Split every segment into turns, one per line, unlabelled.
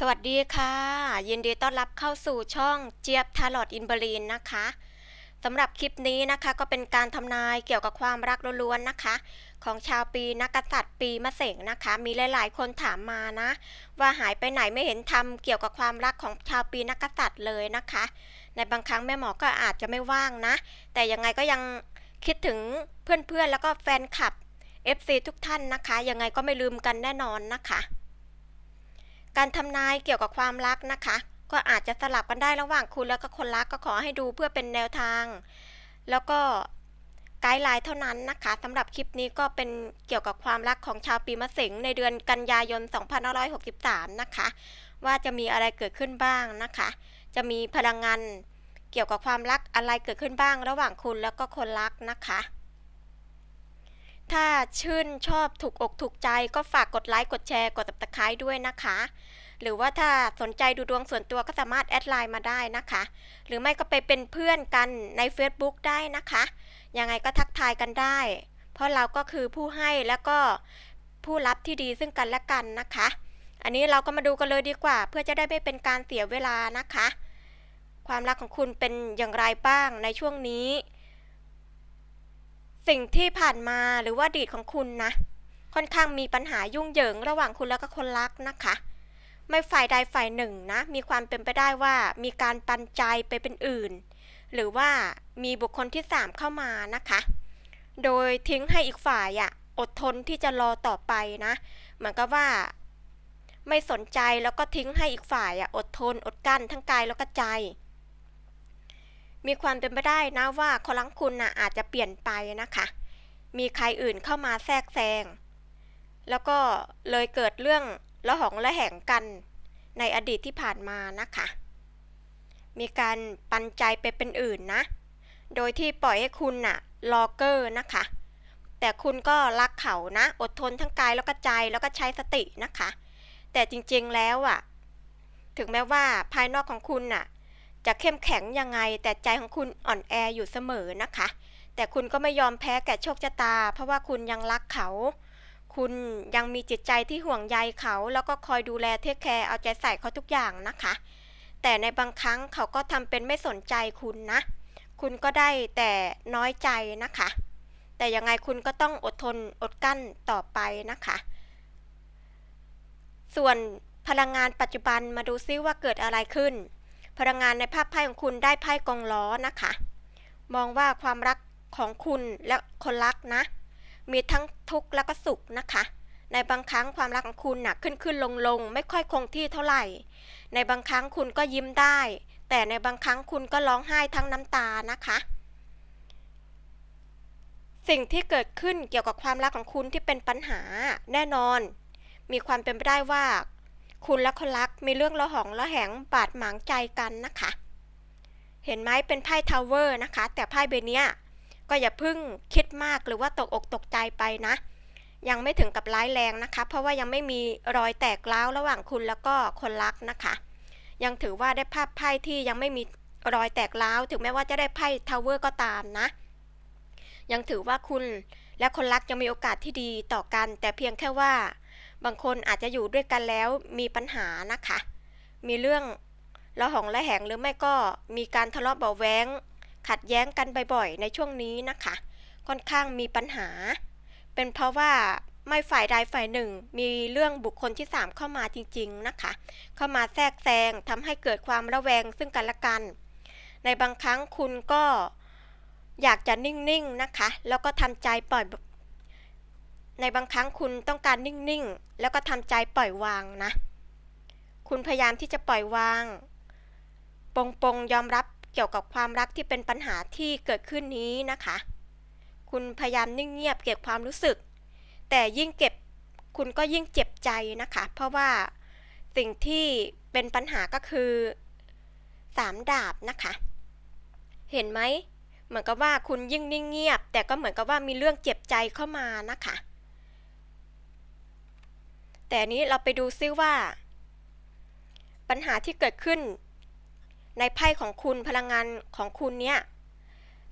สวัสดีค่ะ ยินดีต้อนรับเข้าสู่ช่องเจี๊ยบทาลอดอินเบรีนนะคะสำหรับคลิปนี้นะคะก็เป็นการทำนายเกี่ยวกับความรักล้วนๆนะคะ ของชาวปีนักกษัตริย์ปีมะเสงนะคะ มีหลายๆ คนถามมานะ ว่าหายไปไหนไม่เห็นทำเกี่ยวกับความรักของชาวปีนักกษัตริย์เลยนะคะ ในบางครั้งแม่หมอก็อาจจะไม่ว่างนะ แต่ยังไงก็ยังคิดถึงเพื่อนๆแล้วก็แฟนคลับ FC ทุกท่านนะคะยังไงก็ไม่ลืมกันแน่นอนนะคะ การทำนายเกี่ยวกับความรักนะคะ ก็อาจจะสลับกันได้ระหว่างคุณแล้วก็คนรักก็ขอให้ดูเพื่อเป็นแนวทาง แล้วก็ไกด์ไลน์เท่านั้นนะคะสำหรับคลิปนี้ก็เป็นเกี่ยวกับความรักของชาวปีมะเสงในเดือนกันยายน 2563 นะคะ ว่าจะมีอะไรเกิดขึ้นบ้างนะคะ จะมีพลังงานเกี่ยวกับความรักอะไรเกิดขึ้นบ้าง ระหว่างคุณแล้วก็คนรักนะคะ ถ้าชื่นชอบถูกอกถูกใจก็ฝากกดไลค์กดแชร์กดติดตามด้วยนะคะ หรือว่าถ้าสนใจดูดวงส่วนตัวก็สามารถแอดไลน์มาได้นะคะ หรือไม่ก็ไปเป็นเพื่อนกันใน Facebook ได้นะคะ ยังไงก็ทักทายกันได้ เพราะเราก็คือผู้ให้แล้วก็ผู้รับที่ดีซึ่งกันและกันนะคะ อันนี้เราก็มาดูกันเลยดีกว่า เพื่อจะได้ไม่เป็นการเสียเวลานะคะ ความรักของคุณเป็นอย่างไรบ้างในช่วงนี้ สิ่งที่ผ่านมาหรือว่าอดีตของคุณนะ ค่อนข้างมีปัญหายุ่งเหยิงระหว่างคุณแล้วก็คนรักนะคะ ไม่ฝ่ายใดฝ่ายหนึ่งนะ มีความเป็นไปได้ว่ามีการปันใจไปเป็นอื่น หรือว่ามีบุคคลที่สามเข้ามานะคะ โดยทิ้งให้อีกฝ่ายอะอดทนที่จะรอต่อไปนะ เหมือนกับว่า ไม่สนใจแล้วก็ทิ้งให้อีกฝ่ายอะอดทนอดกั้นทั้งกายแล้วก็ใจ มีความเป็นไปได้นะว่าคนรักคุณน่ะอาจจะเปลี่ยนไปนะคะ มีใครอื่นเข้ามาแทรกแซง แล้วก็เลยเกิดเรื่องละหองละแหงกันในอดีตที่ผ่านมานะคะ มีการปันใจไปเป็นอื่นนะ โดยที่ปล่อยให้คุณน่ะรอเกอร์นะคะ แต่คุณก็รักเขานะ อดทนทั้งกายแล้วก็ใจแล้วก็ใช้สตินะคะ แต่จริงๆแล้วอะ ถึงแม้ว่าภายนอกของคุณน่ะ จะเข้มแข็งยังไง แต่ใจของคุณอ่อนแออยู่เสมอนะคะ แต่คุณก็ไม่ยอมแพ้แก่โชคชะตา เพราะว่าคุณยังรักเขา คุณยังมีจิตใจที่ห่วงใยเขา แล้วก็คอยดูแลเทคแคร์เอาใจใส่เขาทุกอย่างนะคะ แต่ในบางครั้งเขาก็ทำเป็นไม่สนใจคุณนะ คุณก็ได้แต่น้อยใจนะคะ แต่ยังไงคุณก็ต้องอดทนอดกั้นต่อไปนะคะ ส่วนพลังงานปัจจุบันมาดูซิว่าเกิดอะไรขึ้น พลังงานในภาพไพ่ของคุณได้ไพ่กองล้อนะคะ มองว่าความรักของคุณและคนรักนะ มีทั้งทุกข์และก็สุขนะคะ ในบางครั้งความรักของคุณน่ะขึ้นขึ้นลงลงไม่ค่อยคงที่เท่าไหร่ ในบางครั้งคุณก็ยิ้มได้ แต่ในบางครั้งคุณก็ร้องไห้ทั้งน้ำตานะคะสิ่งที่เกิดขึ้นเกี่ยวกับความรักของคุณที่เป็นปัญหาแน่นอน มีความเป็นไปได้ว่า คุณและคนรักมีเรื่องละหองละแหงบาดหมางใจกันนะคะ เห็นไหมเป็นไพ่ทาวเวอร์นะคะ แต่ไพ่ใบเนี้ยก็อย่าพิ่งคิดมากหรือว่าตกอกตกใจไปนะ ยังไม่ถึงกับร้ายแรงนะคะ เพราะว่ายังไม่มีรอยแตกร้าวระหว่างคุณแล้วก็คนรักนะคะ ยังถือว่าได้ภาพไพ่ที่ยังไม่มีรอยแตกร้าวถึงแม้ว่าจะได้ไพ่ทาวเวอร์ก็ตามนะ ยังถือว่าคุณและคนรักยังมีโอกาสที่ดีต่อกัน แต่เพียงแค่ว่า บางคนอาจจะอยู่ด้วยกันแล้วมีปัญหานะคะ มีเรื่องละหองละแหงหรือไม่ก็มีการทะเลาะเบาแว้งขัดแย้งกันบ่อยๆ ในช่วงนี้นะคะ ค่อนข้างมีปัญหา เป็นเพราะว่าไม่ฝ่ายใดฝ่ายหนึ่ง มีเรื่องบุคคลที่สามเข้ามาจริง ๆนะคะ เข้ามาแทรกแซงทำให้เกิดความระแวงซึ่งกันและกัน ในบางครั้งคุณก็อยากจะนิ่งๆนะคะ แล้วก็ทำใจปล่อย ในบางครั้งคุณต้องการนิ่งๆ แล้วก็ทำใจปล่อยวางนะ คุณพยายามที่จะปล่อยวาง ปงปงยอมรับเกี่ยวกับความรักที่เป็นปัญหาที่เกิดขึ้นนี้นะคะ คุณพยายามนิ่งเงียบเก็บความรู้สึก แต่ยิ่งเก็บคุณก็ยิ่งเจ็บใจนะคะ เพราะว่าสิ่งที่เป็นปัญหาก็คือสามดาบนะคะ เห็นไหม เหมือนกับว่าคุณยิ่งนิ่งเงียบ แต่ก็เหมือนกับว่ามีเรื่องเจ็บใจเข้ามานะคะ แต่นี้เราไปดูซิว่า ปัญหาที่เกิดขึ้น ในไพ่ของคุณพลังงานของคุณเนี่ย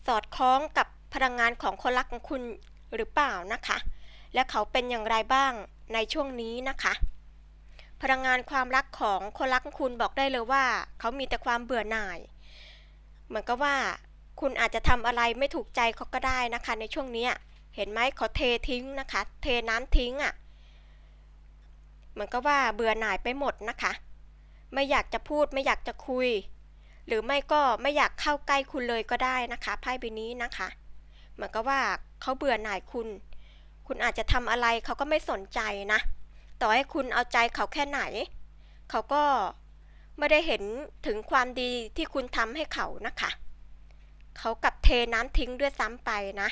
สอดคล้องกับพลังงานของคนรักของคุณหรือเปล่านะคะ และเขาเป็นอย่างไรบ้างในช่วงนี้นะคะ พลังงานความรักของคนรักของคุณบอกได้เลยว่า เขามีแต่ความเบื่อหน่าย เหมือนกับว่าคุณอาจจะทำอะไรไม่ถูกใจเขาก็ได้นะคะ ในช่วงนี้เห็นไหมเขาเททิ้งนะคะ เทน้ำทิ้งอะ่ะ เหมือนกับว่าเบื่อหน่ายไปหมดนะคะ ไม่อยากจะพูดไม่อยากจะคุย หรือไม่ก็ไม่อยากเข้าใกล้คุณเลยก็ได้นะคะไพ่ใบนี้นะคะ เหมือนกับว่าเขาเบื่อหน่ายคุณ คุณอาจจะทำอะไรเขาก็ไม่สนใจนะ ต่อให้คุณเอาใจเขาแค่ไหน เขาก็ไม่ได้เห็นถึงความดีที่คุณทำให้เขานะคะเขากลับเทน้ำทิ้งด้วยซ้ำไปนะ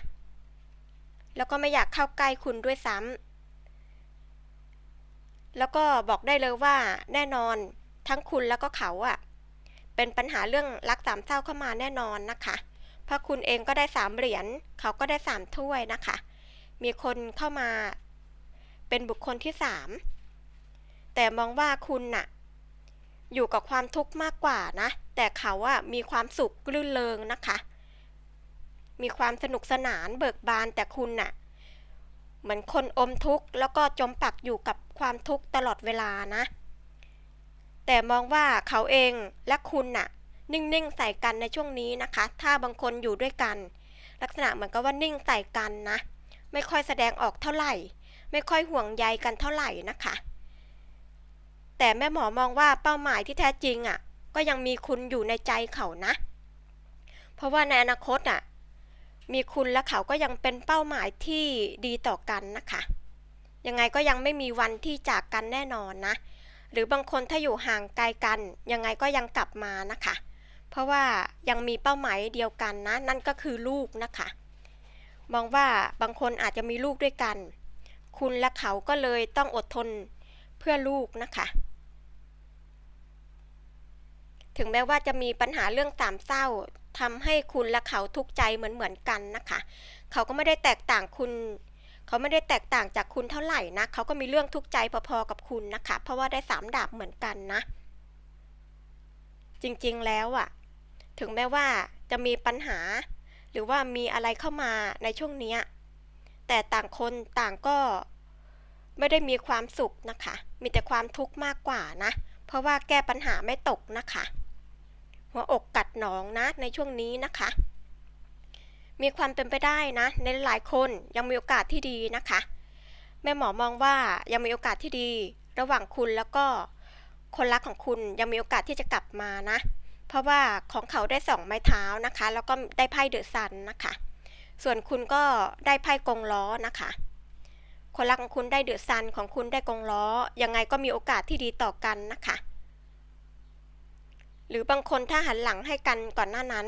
แล้วก็ไม่อยากเข้าใกล้คุณด้วยซ้ำ แล้วก็บอกได้เลยว่าแน่นอนทั้งคุณแล้วก็เขาอะเป็นปัญหาเรื่องรักสามเศร้าเข้ามาแน่นอนนะคะเพราะคุณเองก็ได้สามเหรียญเขาก็ได้สามถ้วยนะคะ มีคนเข้ามาเป็นบุคคลที่สามแต่มองว่าคุณน่ะ อยู่กับความทุกข์มากกว่านะ แต่เขาอะมีความสุขรื่นเริงนะคะ มีความสนุกสนานเบิกบานแต่คุณน่ะ เหมือนคนอมทุกข์แล้วก็จมปักอยู่กับความทุกข์ตลอดเวลานะ แต่มองว่าเขาเองและคุณน่ะ นิ่งๆใส่กันในช่วงนี้นะคะ ถ้าบางคนอยู่ด้วยกัน ลักษณะเหมือนกับว่านิ่งใส่กันนะ ไม่ค่อยแสดงออกเท่าไหร่ ไม่ค่อยห่วงใยกันเท่าไหร่นะคะ แต่แม่หมอมองว่าเป้าหมายที่แท้จริงอะ ก็ยังมีคุณอยู่ในใจเขานะ เพราะว่าในอนาคตอะ มีคุณและเขาก็ยังเป็นเป้าหมายที่ดีต่อกันนะคะ ยังไงก็ยังไม่มีวันที่จากกันแน่นอนนะ หรือบางคนถ้าอยู่ห่างไกลกัน ยังไงก็ยังกลับมานะคะ เพราะว่ายังมีเป้าหมายเดียวกันนะ นั่นก็คือลูกนะคะ มองว่าบางคนอาจจะมีลูกด้วยกัน คุณและเขาก็เลยต้องอดทนเพื่อลูกนะคะถึงแม้ว่าจะมีปัญหาเรื่องสามเศร้า ทำให้คุณและเขาทุกข์ใจเหมือนเหมือนกันนะคะ เขาก็ไม่ได้แตกต่างคุณ เขาไม่ได้แตกต่างจากคุณเท่าไหร่นะเขาก็มีเรื่องทุกข์ใจพอๆกับคุณนะคะ เพราะว่าได้สามดาบเหมือนกันนะ จริงๆแล้วอะถึงแม้ว่าจะมีปัญหา หรือว่ามีอะไรเข้ามาในช่วงนี้แต่ต่างคนต่างก็ไม่ได้มีความสุขนะคะ มีแต่ความทุกข์มากกว่านะ เพราะว่าแก้ปัญหาไม่ตกนะคะ หัวอกกัดหนองนะในช่วงนี้นะคะ มีความเป็นไปได้นะ ในหลายคนยังมีโอกาสที่ดีนะคะ แม่หมอมองว่ายังมีโอกาสที่ดี ระหว่างคุณแล้วก็คนรักของคุณยังมีโอกาสที่จะกลับมานะ เพราะว่าของเขาได้สองไม้เท้านะคะ แล้วก็ได้ไพ่เดอะซันนะคะ ส่วนคุณก็ได้ไพ่กงล้อนะคะคนรักของคุณได้เดอะซันของคุณได้กงล้อ ยังไงก็มีโอกาสที่ดีต่อกันนะคะ หรือบางคนถ้าหันหลังให้กันก่อนหน้านั้น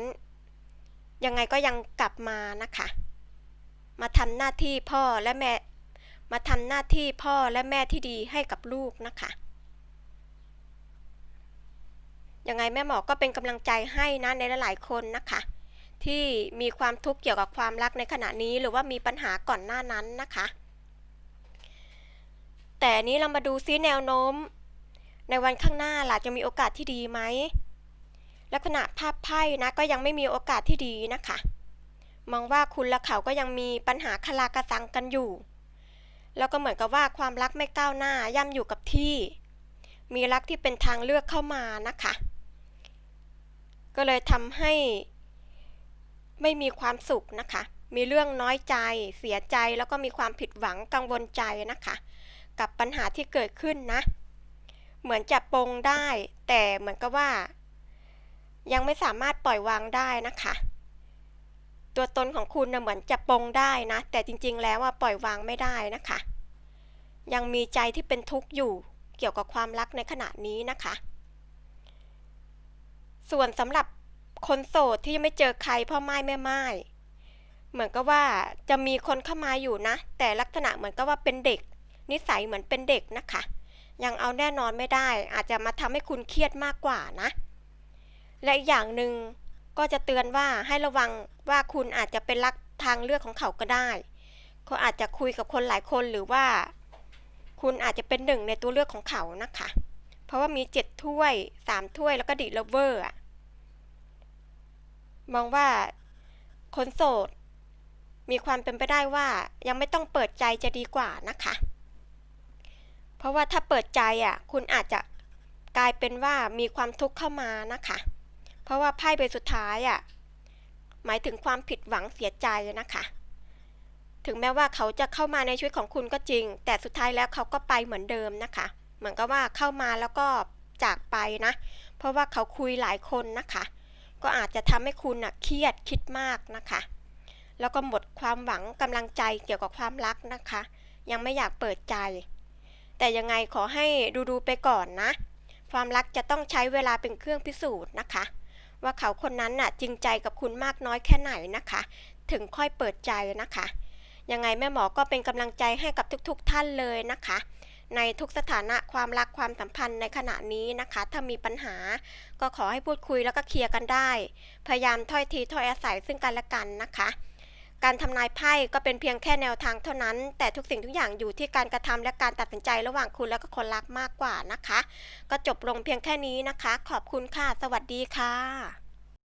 ยังไงก็ยังกลับมานะคะ มาทำหน้าที่พ่อและแม่ มาทำหน้าที่พ่อและแม่ที่ดีให้กับลูกนะคะ ยังไงแม่หมอก็เป็นกำลังใจให้นะในหลายๆคนนะคะ ที่มีความทุกข์เกี่ยวกับความรักในขณะนี้หรือว่ามีปัญหาก่อนหน้านั้นนะคะ แต่นี้เรามาดูซิแนวโน้ม ในวันข้างหน้าล่ะจะมีโอกาสที่ดีไหม ลักษณะภาพไพ่นะก็ยังไม่มีโอกาสที่ดีนะคะ มองว่าคุณและเขาก็ยังมีปัญหาคลากระซังกันอยู่ แล้วก็เหมือนกับว่าความรักไม่ก้าวหน้าย่ำอยู่กับที่ มีรักที่เป็นทางเลือกเข้ามานะคะ ก็เลยทำให้ไม่มีความสุขนะคะ มีเรื่องน้อยใจ เสียใจแล้วก็มีความผิดหวังกังวลใจนะคะ กับปัญหาที่เกิดขึ้นนะ เหมือนจะปรงได้ แต่เหมือนกับว่า ยังไม่สามารถปล่อยวางได้นะคะ ตัวตนของคุณนะเหมือนจะปรงได้นะ แต่จริงๆแล้วว่าปล่อยวางไม่ได้นะคะ ยังมีใจที่เป็นทุกข์อยู่เกี่ยวกับความรักในขณะนี้นะคะ ส่วนสำหรับคนโสดที่ยังไม่เจอใครพ่อไม้แม่ไม้เหมือนกับว่าจะมีคนเข้ามาอยู่นะ แต่ลักษณะเหมือนกับว่าเป็นเด็ก นิสัยเหมือนเป็นเด็กนะคะ ยังเอาแน่นอนไม่ได้ อาจจะมาทำให้คุณเครียดมากกว่านะ และอีกอย่างหนึ่งก็จะเตือนว่าให้ระวังว่าคุณอาจจะเป็นรักทางเลือกของเขาก็ได้เขาอาจจะคุยกับคนหลายคนหรือว่า คุณอาจจะเป็นหนึ่งในตัวเลือกของเขานะคะ เพราะว่ามีเจ็ดถ้วยสามถ้วยแล้วก็ดิเลเวอร์มองว่าคนโสด มีความเป็นไปได้ว่ายังไม่ต้องเปิดใจจะดีกว่านะคะ เพราะว่าถ้าเปิดใจอะ คุณอาจจะกลายเป็นว่ามีความทุกข์เข้ามานะคะ เพราะว่าไพ่ใบสุดท้ายอะหมายถึงความผิดหวังเสียใจนะคะ ถึงแม้ว่าเขาจะเข้ามาในชีวิตของคุณก็จริง แต่สุดท้ายแล้วเขาก็ไปเหมือนเดิมนะคะ เหมือนกับว่าเข้ามาแล้วก็จากไปนะ เพราะว่าเขาคุยหลายคนนะคะ ก็อาจจะทำให้คุณน่ะเครียดคิดมากนะคะ แล้วก็หมดความหวังกำลังใจเกี่ยวกับความรักนะคะ ยังไม่อยากเปิดใจ แต่ยังไงขอให้ดูๆไปก่อนนะ ความรักจะต้องใช้เวลาเป็นเครื่องพิสูจน์นะคะ ว่าเขาคนนั้นน่ะจริงใจกับคุณมากน้อยแค่ไหนนะคะ ถึงค่อยเปิดใจนะคะ ยังไงแม่หมอก็เป็นกำลังใจให้กับทุกๆทท่านเลยนะคะ ในทุกสถานะความรักความสัมพันธ์ในขณะนี้นะคะ ถ้ามีปัญหาก็ขอให้พูดคุยแล้วก็เคลียร์กันได้ พยายามถ้อยทีถ้อยอาศัยซึ่งกันและกันนะคะ การทำนายไพ่ก็เป็นเพียงแค่แนวทางเท่านั้น แต่ทุกสิ่งทุกอย่างอยู่ที่การกระทำและการตัดสินใจระหว่างคุณและก็คนรักมากกว่านะคะ ก็จบลงเพียงแค่นี้นะคะ ขอบคุณค่ะ สวัสดีค่ะ